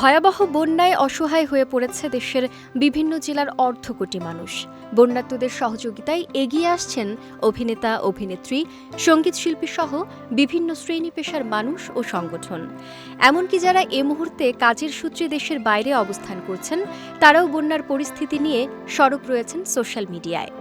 ভয়াবহ বন্যায় অসহায় হয়ে পড়েছে দেশের বিভিন্ন জেলার অর্ধ কোটি মানুষ। বন্যার্তদের সহযোগিতায় এগিয়ে আসছেন অভিনেতা, অভিনেত্রী, সংগীত শিল্পী সহ বিভিন্ন শ্রেণি পেশার মানুষ ও সংগঠন। এমনকি যারা এ মুহূর্তে কাজের সূত্রে দেশের বাইরে অবস্থান করছেন, তারাও বন্যার পরিস্থিতি নিয়ে সরব রয়েছেন সোশ্যাল মিডিয়ায়।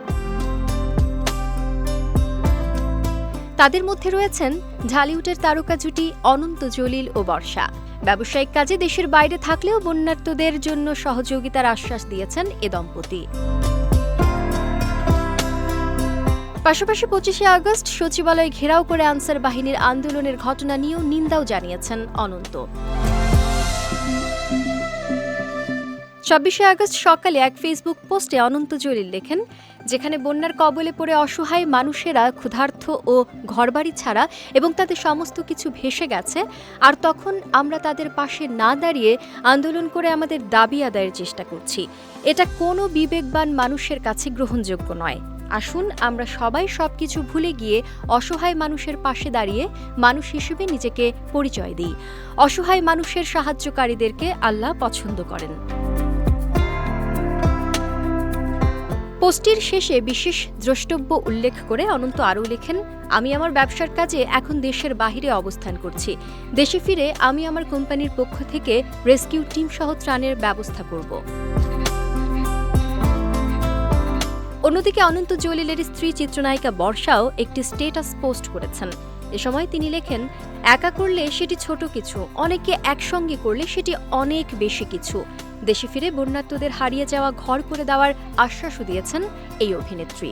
তাদের মধ্যে রয়েছেন ঢালিউডের তারকা জুটি অনন্ত জলিল ও বর্ষা। ব্যবসায়িক কাজে দেশের বাইরে থাকলেও বন্যার্তদের জন্য সহযোগিতার আশ্বাস দিয়েছেন এ দম্পতি। পাশাপাশি পঁচিশে আগস্ট সচিবালয় ঘেরাও করে আনসার বাহিনীর আন্দোলনের ঘটনা নিয়েও নিন্দাও জানিয়েছেন অনন্ত। চব্বিশে আগস্ট সকালে এক ফেসবুক পোস্টে অনন্ত জলিল লেখেন, যেখানে বন্যার কবলে পড়ে অসহায় মানুষেরা ক্ষুধার্থ ও ঘরবাড়ি ছাড়া এবং তাদের সমস্ত কিছু ভেসে গেছে, আর তখন আমরা তাদের পাশে না দাঁড়িয়ে আন্দোলন করে আমাদের দাবি আদায়ের চেষ্টা করছি। এটা কোনো বিবেকবান মানুষের কাছে গ্রহণযোগ্য নয়। আসুন, আমরা সবাই সব কিছু ভুলে গিয়ে অসহায় মানুষের পাশে দাঁড়িয়ে মানুষ হিসেবে নিজেকে পরিচয় দিই। অসহায় মানুষের সাহায্যকারীদেরকে আল্লাহ পছন্দ করেন। পোস্টটির শেষে বিশেষ দ্রষ্টব্য উল্লেখ করে অনন্ত আরও লেখেন, আমি আমার ব্যবসার কাজে এখন দেশের বাহিরে অবস্থান করছি। দেশে ফিরে আমি আমার কোম্পানির পক্ষ থেকে রেস্কিউ টিম সহ ত্রাণের ব্যবস্থা করব। অন্যদিকে অনন্ত জলিলের স্ত্রী চিত্রনায়িকা বর্ষাও একটি স্টেটাস পোস্ট করেছেন। এ সময় তিনি লেখেন, একা করলে সেটি ছোট কিছু, অনেকে একসঙ্গে করলে সেটি অনেক বেশি কিছু। দেশে ফিরে বন্যার্তদের হারিয়ে যাওয়া ঘর করে দেওয়ার আশ্বাসও দিয়েছেন এই অভিনেত্রী।